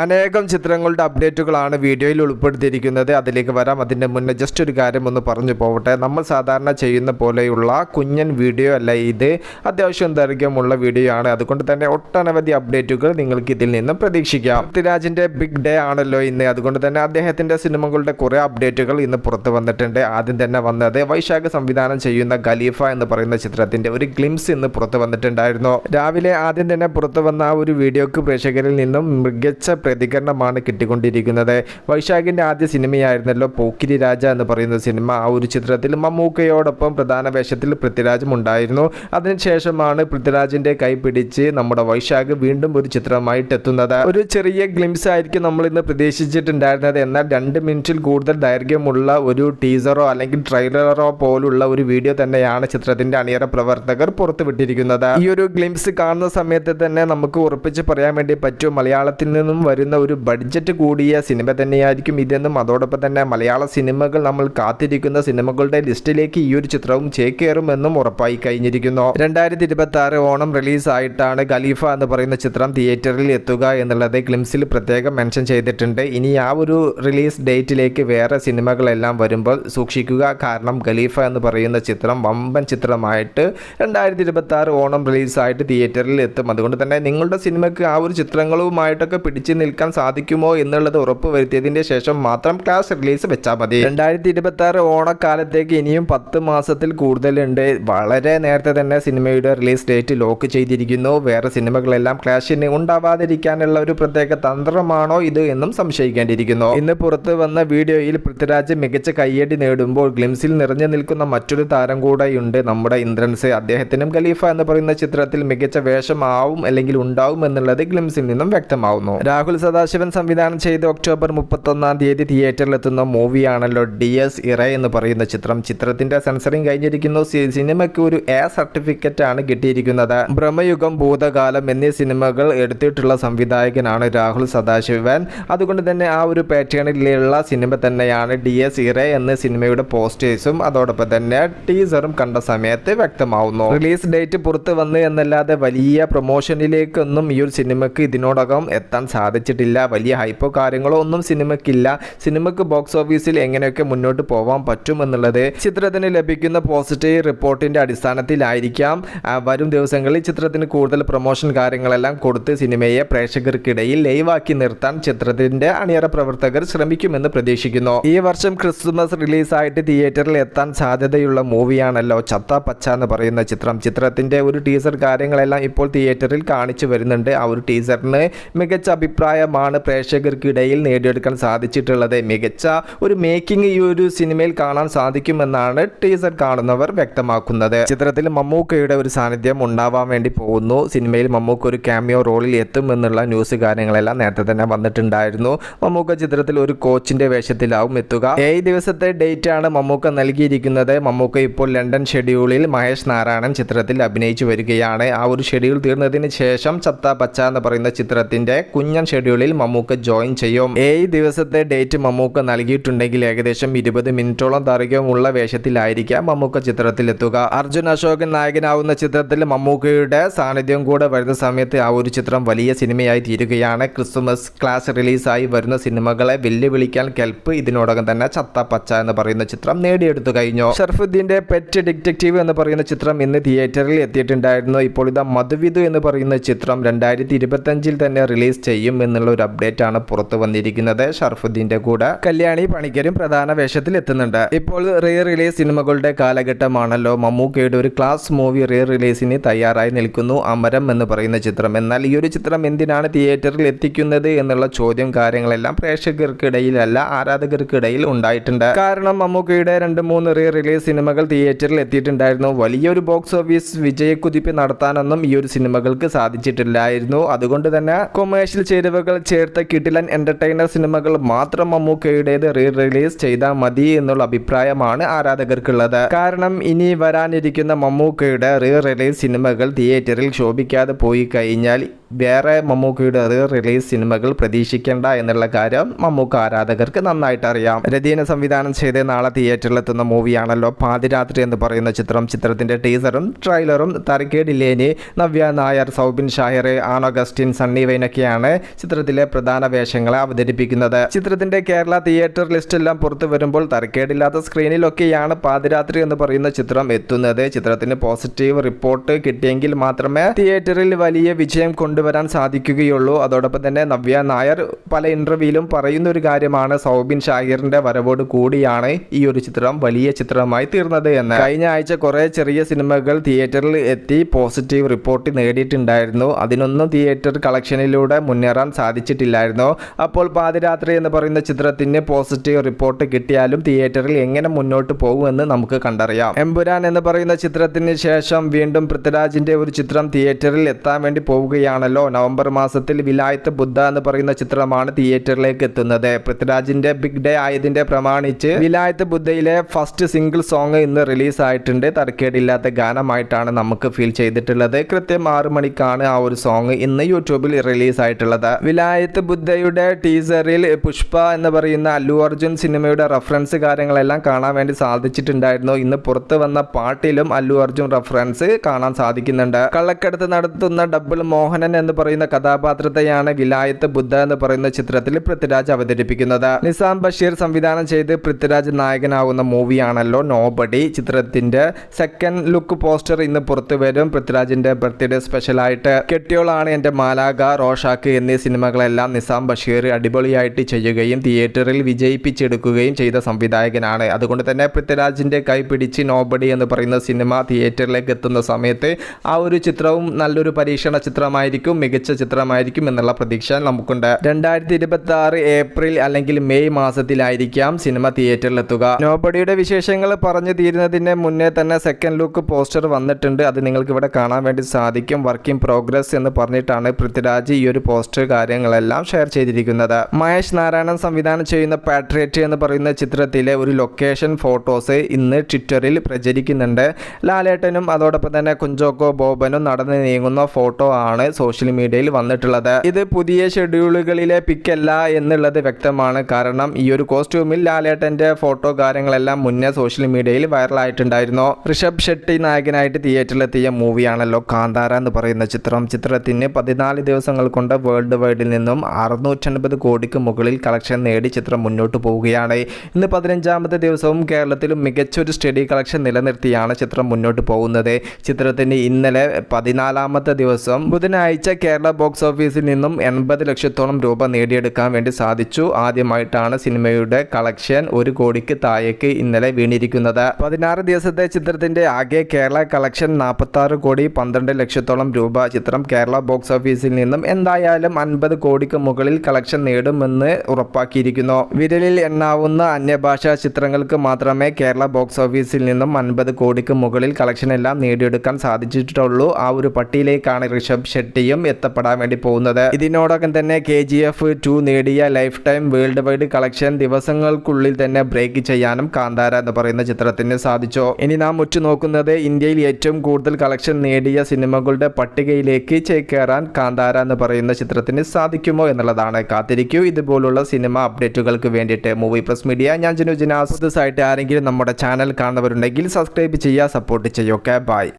അനേകം ചിത്രങ്ങളുടെ അപ്ഡേറ്റുകളാണ് വീഡിയോയിൽ ഉൾപ്പെടുത്തിയിരിക്കുന്നത്. അതിലേക്ക് വരാം. അതിന്റെ മുന്നേ ജസ്റ്റ് ഒരു കാര്യം ഒന്ന് പറഞ്ഞു പോകട്ടെ നമ്മൾ സാധാരണ ചെയ്യുന്ന പോലെയുള്ള കുഞ്ഞൻ വീഡിയോ അല്ല ഇത്. അത്യാവശ്യം ദൈർഘ്യമുള്ള വീഡിയോ ആണ്. അതുകൊണ്ട് തന്നെ ഒട്ടനവധി അപ്ഡേറ്റുകൾ നിങ്ങൾക്ക് ഇതിൽ നിന്ന് പ്രതീക്ഷിക്കാം. പൃഥ്വിരാജിന്റെ ബിഗ് ഡേ ആണല്ലോ ഇന്ന്. അതുകൊണ്ട് തന്നെ അദ്ദേഹത്തിന്റെ സിനിമകളുടെ കുറേ അപ്ഡേറ്റുകൾ ഇന്ന് പുറത്ത് വന്നിട്ടുണ്ട്. ആദ്യം തന്നെ വന്നത് വൈശാഖ് സംവിധാനം ചെയ്യുന്ന ഖലീഫ എന്ന് പറയുന്ന ചിത്രത്തിന്റെ ഒരു ഗ്ലിംസ് ഇന്ന് പുറത്ത് വന്നിട്ടുണ്ടായിരുന്നു. രാവിലെ ആദ്യം തന്നെ പുറത്ത് വന്ന ആ ഒരു വീഡിയോക്ക് പ്രേക്ഷകരിൽ നിന്നും മികച്ച പ്രതികരണമാണ് കിട്ടിക്കൊണ്ടിരിക്കുന്നത്. വൈശാഖിന്റെ ആദ്യ സിനിമയായിരുന്നല്ലോ പോക്കിരി രാജ എന്ന് പറയുന്ന സിനിമ. ആ ഒരു ചിത്രത്തിൽ മമ്മൂക്കയോടൊപ്പം പ്രധാന വേഷത്തിൽ പൃഥ്വിരാജും ഉണ്ടായിരുന്നു. അതിനുശേഷമാണ് പൃഥ്വിരാജിന്റെ കൈ പിടിച്ച് നമ്മുടെ വൈശാഖ് വീണ്ടും ഒരു ചിത്രമായിട്ട് എത്തുന്നത്. ഒരു ചെറിയ ഗ്ലിംസ് ആയിരിക്കും നമ്മൾ ഇന്ന് പ്രതീക്ഷിച്ചിട്ടുണ്ടായിരുന്നത്. എന്നാൽ രണ്ട് മിനിറ്റിൽ കൂടുതൽ ദൈർഘ്യമുള്ള ഒരു ടീസറോ അല്ലെങ്കിൽ ട്രെയിലറോ പോലുള്ള ഒരു വീഡിയോ തന്നെയാണ് ചിത്രത്തിന്റെ അണിയറ പ്രവർത്തകർ പുറത്തുവിട്ടിരിക്കുന്നത്. ഈ ഒരു ഗ്ലിംസ് കാണുന്ന സമയത്ത് തന്നെ നമുക്ക് ഉറപ്പിച്ച് പറയാൻ വേണ്ടി പറ്റും. മലയാളത്തിൽ നിന്നും വരുന്ന ഒരു ബഡ്ജറ്റ് കൂടിയ സിനിമ തന്നെയായിരിക്കും ഇതെന്നും അതോടൊപ്പം തന്നെ മലയാള സിനിമകൾ നമ്മൾ കാത്തിരിക്കുന്ന സിനിമകളുടെ ലിസ്റ്റിലേക്ക് ഈ ഒരു ചിത്രവും ചേക്കേറുമെന്നും ഉറപ്പായി കഴിഞ്ഞിരിക്കുന്നു. രണ്ടായിരത്തി ഇരുപത്തി ആറ് ഓണം റിലീസായിട്ടാണ് ഖലീഫ എന്ന് പറയുന്ന ചിത്രം തിയേറ്ററിൽ എത്തുക എന്നുള്ളത് ക്ലിംസിൽ പ്രത്യേകം മെൻഷൻ ചെയ്തിട്ടുണ്ട്. ഇനി ആ ഒരു റിലീസ് ഡേറ്റിലേക്ക് വേറെ സിനിമകളെല്ലാം വരുമ്പോൾ സൂക്ഷിക്കുക. കാരണം ഖലീഫ എന്ന് പറയുന്ന ചിത്രം വമ്പൻ ചിത്രമായിട്ട് രണ്ടായിരത്തി ഇരുപത്തി ആറ് ഓണം റിലീസായിട്ട് തിയേറ്ററിൽ എത്തും. അതുകൊണ്ട് തന്നെ നിങ്ങളുടെ സിനിമയ്ക്ക് ആ ഒരു ചിത്രങ്ങളുമായിട്ടൊക്കെ പിടിച്ചു നിൽക്കാൻ സാധിക്കുമോ എന്നുള്ളത് ഉറപ്പുവരുത്തിയതിന്റെ ശേഷം മാത്രം ക്ലാസ് റിലീസ് വെച്ചാൽ മതി. രണ്ടായിരത്തി ഇരുപത്തി ആറ് ഓണക്കാലത്തേക്ക് ഇനിയും പത്ത് മാസത്തിൽ കൂടുതലുണ്ട്. വളരെ നേരത്തെ തന്നെ സിനിമയുടെ റിലീസ് ഡേറ്റ് ലോക്ക് ചെയ്തിരിക്കുന്നു. വേറെ സിനിമകളെല്ലാം ക്ലാഷിന് ഉണ്ടാവാതിരിക്കാനുള്ള ഒരു പ്രത്യേക തന്ത്രമാണോ ഇത് എന്നും സംശയിക്കേണ്ടിയിരിക്കുന്നു. ഇന്ന് പുറത്തു വന്ന വീഡിയോയിൽ പൃഥ്വിരാജ് മികച്ച കയ്യടി നേടുമ്പോൾ ഗ്ലിംസിൽ നിറഞ്ഞു നിൽക്കുന്ന മറ്റൊരു താരം കൂടെയുണ്ട് നമ്മുടെ ഇന്ദ്രൻസ്. അദ്ദേഹത്തിനും ഖലീഫ എന്ന് പറയുന്ന ചിത്രത്തിൽ മികച്ച വേഷമാവും അല്ലെങ്കിൽ ഉണ്ടാവും എന്നുള്ളത് ഗ്ലിംസിൽ നിന്നും വ്യക്തമാവുന്നു. രാഹുൽ സദാശിവൻ സംവിധാനം ചെയ്ത് ഒക്ടോബർ മുപ്പത്തൊന്നാം തീയതി തിയേറ്ററിലെത്തുന്ന മൂവിയാണല്ലോ ഡി എസ് ഇറ എന്ന് പറയുന്ന ചിത്രം. ചിത്രത്തിന്റെ സെൻസറിങ് കഴിഞ്ഞിരിക്കുന്നു. സിനിമയ്ക്ക് ഒരു എ സർട്ടിഫിക്കറ്റ് ആണ് കിട്ടിയിരിക്കുന്നത്. ബ്രഹ്മയുഗം ഭൂതകാലം എന്നീ സിനിമകൾ എടുത്തിട്ടുള്ള സംവിധായകനാണ് രാഹുൽ സദാശിവൻ. അതുകൊണ്ട് തന്നെ ആ ഒരു പാറ്റേണിലുള്ള സിനിമ തന്നെയാണ് ഡി എസ് ഇറ എന്ന സിനിമയുടെ പോസ്റ്റേഴ്സും അതോടൊപ്പം തന്നെ ടീസറും കണ്ട സമയത്ത് വ്യക്തമാവുന്നു. റിലീസ് ഡേറ്റ് പുറത്തു വന്ന് എന്നല്ലാതെ വലിയ പ്രൊമോഷനിലേക്കൊന്നും ഈ ഒരു സിനിമയ്ക്ക് ഇതിനോടകം എത്താൻ സാധിച്ചിട്ടില്ല. വലിയ ഹൈപ്പോ കാര്യങ്ങളോ ഒന്നും സിനിമയ്ക്കില്ല. സിനിമയ്ക്ക് ബോക്സ് ഓഫീസിൽ എങ്ങനെയൊക്കെ മുന്നോട്ട് പോകാൻ പറ്റും എന്നുള്ളത് ചിത്രത്തിന് ലഭിക്കുന്ന പോസിറ്റീവ് റിപ്പോർട്ടിന്റെ അടിസ്ഥാനത്തിലായിരിക്കാം. വരും ദിവസങ്ങളിൽ ചിത്രത്തിന് കൂടുതൽ പ്രൊമോഷൻ കാര്യങ്ങളെല്ലാം കൊടുത്ത് സിനിമയെ പ്രേക്ഷകർക്കിടയിൽ ലൈവാക്കി നിർത്താൻ ചിത്രത്തിന്റെ അണിയറ പ്രവർത്തകർ ശ്രമിക്കുമെന്ന് പ്രതീക്ഷിക്കുന്നു. ഈ വർഷം ക്രിസ്മസ് റിലീസായിട്ട് തിയേറ്ററിൽ എത്താൻ സാധ്യതയുള്ള മൂവിയാണല്ലോ ചത്ത പച്ച എന്ന് പറയുന്ന ചിത്രം. ചിത്രത്തിന്റെ ഒരു ടീസർ കാര്യങ്ങളെല്ലാം ഇപ്പോൾ തിയേറ്ററിൽ കാണിച്ചു വരുന്നുണ്ട്. ആ ഒരു ടീസറിന് മികച്ച അഭിപ്രായമാണ് പ്രേക്ഷകർക്കിടയിൽ നേടിയെടുക്കാൻ സാധിച്ചിട്ടുള്ളത്. മികച്ച ഒരു മേക്കിംഗ് ഈ ഒരു സിനിമയിൽ കാണാൻ സാധിക്കുമെന്നാണ് ടീസർ കാണുന്നവർ വ്യക്തമാക്കുന്നത്. ചിത്രത്തിൽ മമ്മൂക്കയുടെ ഒരു സാന്നിധ്യം ഉണ്ടാവാൻ വേണ്ടി പോകുന്നു. സിനിമയിൽ മമ്മൂക്ക ഒരു ക്യാമിയോ റോളിൽ എത്തുമെന്നുള്ള ന്യൂസ് കാര്യങ്ങളെല്ലാം നേരത്തെ തന്നെ വന്നിട്ടുണ്ടായിരുന്നു. മമ്മൂക്ക ചിത്രത്തിൽ ഒരു കോച്ചിന്റെ വേഷത്തിലാവും എത്തുക. ഏഴ് ദിവസത്തെ ഡേറ്റ് ആണ് മമ്മൂക്ക നൽകിയിരിക്കുന്നത്. മമ്മൂക്ക ഇപ്പോൾ ലണ്ടൻ ഷെഡ്യൂളിൽ മഹേഷ് നാരായണൻ ചിത്രത്തിൽ അഭിനയിച്ചു വരികയാണ്. ആ ഒരു ഷെഡ്യൂൾ തീർന്നതിന് ശേഷം ചത്ത പച്ച എന്ന് പറയുന്ന ചിത്രത്തിന്റെ കുഞ്ഞൻ ഷെഡ്യൂളിൽ മമ്മൂക്ക ജോയിൻ ചെയ്യും. ഏഴ് ദിവസത്തെ ഡേറ്റ് മമ്മൂക്ക നൽകിയിട്ടുണ്ടെങ്കിൽ ഏകദേശം ഇരുപത് മിനിറ്റോളം ദൈർഘ്യമുള്ള വേഷത്തിലായിരിക്കാം മമ്മൂക്ക ചിത്രത്തിലെത്തുക. അർജുൻ അശോകൻ നായകനാവുന്ന ചിത്രത്തിൽ മമ്മൂക്കയുടെ സാന്നിധ്യം കൂടെ വരുന്ന സമയത്ത് ആ ഒരു ചിത്രം വലിയ സിനിമയായി തീരുകയാണ്. ക്രിസ്മസ് ക്ലാസ് റിലീസായി വരുന്ന സിനിമകളെ വെല്ലുവിളിക്കാൻ കെൽപ്പ് ഇതിനോടകം തന്നെ ചത്ത പച്ച എന്ന് പറയുന്ന ചിത്രം നേടിയെടുത്തു കഴിഞ്ഞു. ഷർഫുദ്ദീന്റെ പെറ്റ് ഡിറ്റക്റ്റീവ് എന്ന് പറയുന്ന ചിത്രം ഇന്ന് തിയേറ്ററിൽ എത്തിയിട്ടുണ്ടായിരുന്നു. ഇപ്പോൾ ഇതാ മധുവിധു എന്ന് പറയുന്ന ചിത്രം രണ്ടായിരത്തി ഇരുപത്തഞ്ചിൽ തന്നെ റിലീസ് ചെയ്യും. എന്നുള്ള ഒരു അപ്ഡേറ്റ് ആണ് പുറത്തു വന്നിരിക്കുന്നത്. ഷർഫുദ്ദീന്റെ കൂടെ കല്യാണി പണിക്കരും പ്രധാന വേഷത്തിൽ എത്തുന്നുണ്ട്. ഇപ്പോൾ റീ റിലീസ് സിനിമകളുടെ കാലഘട്ടമാണല്ലോ. മമ്മൂക്കയുടെ ഒരു ക്ലാസ് മൂവി റീ റിലീസിന് തയ്യാറായി നിൽക്കുന്നു അമരം എന്ന് പറയുന്ന ചിത്രം. എന്നാൽ ഈ ഒരു ചിത്രം എന്തിനാണ് തിയേറ്ററിൽ എത്തിക്കുന്നത് എന്നുള്ള ചോദ്യം കാര്യങ്ങളെല്ലാം പ്രേക്ഷകർക്കിടയിലല്ല ആരാധകർക്കിടയിൽ ഉണ്ടായിട്ടുണ്ട്. കാരണം മമ്മൂക്കയുടെ രണ്ട് മൂന്ന് റീ റിലീസ് സിനിമകൾ തിയേറ്ററിൽ എത്തിയിട്ടുണ്ടായിരുന്നു. വലിയൊരു ബോക്സ് ഓഫീസ് വിജയക്കുതിപ്പ് നടത്താനൊന്നും ഈ ഒരു സിനിമകൾക്ക് സാധിച്ചിട്ടില്ലായിരുന്നു. അതുകൊണ്ട് തന്നെ കൊമേഴ്ഷ്യൽ ചേരുവകൾ ചേർത്ത കിടിലൻ എന്റർടൈനർ സിനിമകൾ മാത്രം മമ്മൂക്കയുടേത് റീ റിലീസ് ചെയ്താൽ മതി എന്നുള്ള അഭിപ്രായമാണ് ആരാധകർക്കുള്ളത്. കാരണം ഇനി വരാനിരിക്കുന്ന മമ്മൂക്കയുടെ റീ റിലീസ് സിനിമകൾ തിയേറ്ററിൽ ശോഭിക്കാതെ പോയി കഴിഞ്ഞാൽ വേറെ മമ്മൂക്കയുടെ റിലീസ് സിനിമകൾ പ്രതീക്ഷിക്കേണ്ട എന്നുള്ള കാര്യം മമ്മൂക്ക ആരാധകർക്ക് നന്നായിട്ട് അറിയാം. രതീന സംവിധാനം ചെയ്ത് നാളെ തിയേറ്ററിലെത്തുന്ന മൂവിയാണല്ലോ പാതിരാത്രി എന്ന് പറയുന്ന ചിത്രം. ചിത്രത്തിന്റെ ടീസറും ട്രെയിലറും തരക്കേടില്ലേനി നവ്യ നായർ സൗബിൻ ഷാഹിർ ആനോഗസ്റ്റിൻ സണ്ണി വൈനൊക്കെയാണ് ചിത്രത്തിലെ പ്രധാന വേഷങ്ങളെ അവതരിപ്പിക്കുന്നത്. ചിത്രത്തിന്റെ കേരള തിയേറ്റർ ലിസ്റ്റ് എല്ലാം പുറത്തു വരുമ്പോൾ തറക്കേടില്ലാത്ത സ്ക്രീനിലൊക്കെയാണ് പാതിരാത്രി എന്ന് പറയുന്ന ചിത്രം എത്തുന്നത്. ചിത്രത്തിന് പോസിറ്റീവ് റിപ്പോർട്ട് കിട്ടിയെങ്കിൽ മാത്രമേ തിയേറ്ററിൽ വലിയ വിജയം കൊണ്ടുവരാൻ സാധിക്കുകയുള്ളൂ. അതോടൊപ്പം തന്നെ നവ്യ നായർ പല ഇന്റർവ്യൂയിലും പറയുന്ന ഒരു കാര്യമാണ്. സൗബിൻ ഷാഹിറിന്റെ വരവോട് കൂടിയാണ് ഈ ഒരു ചിത്രം വലിയ ചിത്രമായി തീർന്നത് എന്ന്. കഴിഞ്ഞ ആഴ്ച കുറെ ചെറിയ സിനിമകൾ തിയേറ്ററിൽ എത്തി പോസിറ്റീവ് റിപ്പോർട്ട് നേടിയിട്ടുണ്ടായിരുന്നു. അതിനൊന്നും തിയേറ്റർ കളക്ഷനിലൂടെ മുന്നേറാൻ സാധിച്ചിട്ടില്ലായിരുന്നു. അപ്പോൾ പാതിരാത്രി എന്ന് പറയുന്ന ചിത്രത്തിന് പോസിറ്റീവ് റിപ്പോർട്ട് കിട്ടിയാലും തിയേറ്ററിൽ എങ്ങനെ മുന്നോട്ട് പോകുമെന്ന് നമുക്ക് കണ്ടറിയാം. എമ്പുരാൻ എന്ന് പറയുന്ന ചിത്രത്തിന് ശേഷം വീണ്ടും പൃഥ്വിരാജിന്റെ ഒരു ചിത്രം തിയേറ്ററിൽ എത്താൻ വേണ്ടി പോവുകയാണല്ലോ നവംബർ മാസത്തിൽ വിലായത്ത് ബുദ്ധ എന്ന് പറയുന്ന ചിത്രമാണ് തിയേറ്ററിലേക്ക് എത്തുന്നത്. പൃഥ്വിരാജിന്റെ ബിഗ് ഡേ ആയതിന്റെ പ്രമാണിച്ച് വിലായത്ത് ബുദ്ധയിലെ ഫസ്റ്റ് സിംഗിൾ സോങ് ഇന്ന് റിലീസ് ആയിട്ടുണ്ട് തരക്കേടില്ലാത്ത ഗാനമായിട്ടാണ് നമുക്ക് ഫീൽ ചെയ്തിട്ടുള്ളത്. കൃത്യം ആറു മണിക്കാണ് ആ ഒരു സോങ് ഇന്ന് യൂട്യൂബിൽ റിലീസ് ആയിട്ടുള്ളത് വിലായത്ത് ബുദ്ധയുടെ ടീസറിൽ പുഷ്പ എന്ന് പറയുന്ന അല്ലു അർജുൻ സിനിമയുടെ റഫറൻസ് കാര്യങ്ങളെല്ലാം കാണാൻ വേണ്ടി സാധിച്ചിട്ടുണ്ടായിരുന്നു. ഇന്ന് പുറത്ത് വന്ന പാട്ടിലും അല്ലു അർജുൻ റഫറൻസ് കാണാൻ സാധിക്കുന്നുണ്ട്. കള്ളക്കടത്ത് നടത്തുന്ന ഡബിൾ മോഹനൻ എന്ന് പറയുന്ന കഥാപാത്രത്തെയാണ് വിലായത്ത് ബുദ്ധ എന്ന് പറയുന്ന ചിത്രത്തിൽ പൃഥ്വിരാജ് അവതരിപ്പിക്കുന്നത്. നിസാം ബഷീർ സംവിധാനം ചെയ്ത് പൃഥ്വിരാജ് നായകനാവുന്ന മൂവിയാണല്ലോ നോബഡി ചിത്രത്തിന്റെ സെക്കൻഡ് ലുക്ക് പോസ്റ്റർ ഇന്ന് പുറത്തു വരും. പൃഥ്വിരാജിന്റെ ബർത്ത്ഡേ സ്പെഷ്യലായിട്ട് കെട്ടിയോളാണ് എന്റെ മാലാഗ റോഷാക്ക് എന്നീ സിനിമകളെല്ലാം നിസാം ബഷീർ അടിപൊളിയായിട്ട് ചെയ്യുകയും തിയേറ്ററിൽ വിജയിപ്പിച്ചെടുക്കുകയും ചെയ്ത സംവിധായകനാണ്. അതുകൊണ്ട് തന്നെ പൃഥ്വിരാജിന്റെ കൈ പിടിച്ച് നോബഡി എന്ന് പറയുന്ന സിനിമ തിയേറ്ററിലേക്ക് എത്തുന്ന സമയത്ത് ആ ഒരു ചിത്രവും നല്ലൊരു പരീക്ഷണ ചിത്രമായിരിക്കും. മികച്ച ചിത്രമായിരിക്കും എന്നുള്ള പ്രതീക്ഷ നമുക്കുണ്ട്. രണ്ടായിരത്തി ഇരുപത്തി ആറ് ഏപ്രിൽ അല്ലെങ്കിൽ മെയ് മാസത്തിലായിരിക്കാം സിനിമ തിയേറ്ററിലെത്തുക. നോബഡിയുടെ വിശേഷങ്ങൾ പറഞ്ഞു തീരുന്നതിന് മുന്നേ തന്നെ സെക്കൻഡ് ലുക്ക് പോസ്റ്റർ വന്നിട്ടുണ്ട്. അത് നിങ്ങൾക്ക് ഇവിടെ കാണാൻ വേണ്ടി സാധിക്കും. വർക്ക് ഇൻ പ്രോഗ്രസ് എന്ന് പറഞ്ഞിട്ടാണ് പൃഥ്വിരാജ് ഈ ഒരു പോസ്റ്റർ കാര്യങ്ങളെല്ലാം ഷെയർ ചെയ്തിരിക്കുന്നത്. മഹേഷ് നാരായണൻ സംവിധാനം ചെയ്യുന്ന പാട്രിയറ്റ് എന്ന് പറയുന്ന ചിത്രത്തിലെ ഒരു ലൊക്കേഷൻ ഫോട്ടോസ് ഇന്ന് ട്വിറ്ററിൽ പ്രചരിക്കുന്നുണ്ട്. ലാലേട്ടനും അതോടൊപ്പം തന്നെ കുഞ്ചോക്കോ ബോബനും നടന്ന് നീങ്ങുന്ന ഫോട്ടോ ആണ് സോഷ്യൽ മീഡിയയിൽ വന്നിട്ടുള്ളത്. ഇത് പുതിയ ഷെഡ്യൂളുകളിലെ പിക്കല്ല എന്നുള്ളത് വ്യക്തമാണ്. കാരണം ഈ ഒരു കോസ്റ്റ്യൂമിൽ ലാലേട്ടന്റെ ഫോട്ടോ കാര്യങ്ങളെല്ലാം മുന്നേ സോഷ്യൽ മീഡിയയിൽ വൈറലായിട്ടുണ്ടായിരുന്നു. ഋഷഭ് ഷെട്ടി നായകനായിട്ട് തിയേറ്ററിലെത്തിയ മൂവിയാണല്ലോ കാന്താര എന്ന് പറയുന്ന ചിത്രം. ചിത്രത്തിന് പതിനാല് ദിവസങ്ങൾ കൊണ്ട് വേൾഡ് വൈഡിൽ നിന്നും അറുന്നൂറ്റൻപത് കോടിക്ക് മുകളിൽ കളക്ഷൻ നേടി ചിത്രം മുന്നോട്ട് പോവുകയാണ്. ഇന്ന് പതിനഞ്ചാമത്തെ ദിവസവും കേരളത്തിലും മികച്ചൊരു സ്റ്റഡി കളക്ഷൻ നിലനിർത്തിയാണ് ചിത്രം മുന്നോട്ട് പോകുന്നത്. ചിത്രത്തിന് ഇന്നലെ പതിനാലാമത്തെ ദിവസം ബുധനാഴ്ച കേരള ബോക്സ് ഓഫീസിൽ നിന്നും എൺപത് ലക്ഷത്തോളം രൂപ നേടിയെടുക്കാൻ വേണ്ടി സാധിച്ചു. ആദ്യമായിട്ടാണ് സിനിമയുടെ കളക്ഷൻ ഒരു കോടിക്ക് താഴേക്ക് ഇന്നലെ വീണിരിക്കുന്നത്. പതിനാറ് ദിവസത്തെ ചിത്രത്തിന്റെ ആകെ കേരള കളക്ഷൻ നാൽപ്പത്തി കോടി പന്ത്രണ്ട് ലക്ഷത്തോളം രൂപ. ചിത്രം കേരള ബോക്സ് ഓഫീസിൽ നിന്നും എന്തായാലും അൻപത് കോടിക്ക് മുകളിൽ കളക്ഷൻ നേടുമെന്ന് ഉറപ്പാക്കിയിരിക്കുന്നു. വിരലിൽ എണ്ണാവുന്ന അന്യഭാഷാ ചിത്രങ്ങൾക്ക് മാത്രമേ കേരള ബോക്സ് ഓഫീസിൽ നിന്നും അൻപത് കോടിക്ക് മുകളിൽ കളക്ഷൻ എല്ലാം നേടിയെടുക്കാൻ സാധിച്ചിട്ടുള്ളൂ. ആ ഒരു പട്ടിയിലേക്കാണ് ഋഷഭ് ഷെട്ടിയും എത്തപ്പെടാൻ വേണ്ടി പോകുന്നത്. ഇതിനോടകം തന്നെ കെ ജി എഫ് ടു നേടിയ life time world wide collection ദിവസങ്ങൾക്കുള്ളിൽ തന്നെ ബ്രേക്ക് ചെയ്യാനും കാന്താര എന്ന് പറയുന്ന ചിത്രത്തിന് സാധിച്ചു. ഇനി നാം ഉറ്റുനോക്കുന്നത് ഇന്ത്യയിൽ ഏറ്റവും കൂടുതൽ കളക്ഷൻ നേടിയ സിനിമകളുടെ പട്ടികയിലേക്ക് ചേക്കേറാൻ കാന്താര എന്ന് പറയുന്ന ചിത്രത്തിന് സാധിക്കുമോ എന്നുള്ളതാണ്. കാത്തിരിക്കൂ. ഇതുപോലുള്ള സിനിമ അപ്ഡേറ്റുകൾക്ക് വേണ്ടിയിട്ട് മൂവി പ്ലസ് മീഡിയ ഞാൻ ജനുജിനാസ് ആയിട്ട് ആരെങ്കിലും നമ്മുടെ ചാനൽ കാണുന്നവരുണ്ടെങ്കിൽ സബ്സ്ക്രൈബ് ചെയ്യുക സപ്പോർട്ട് ചെയ്യുക. ബൈ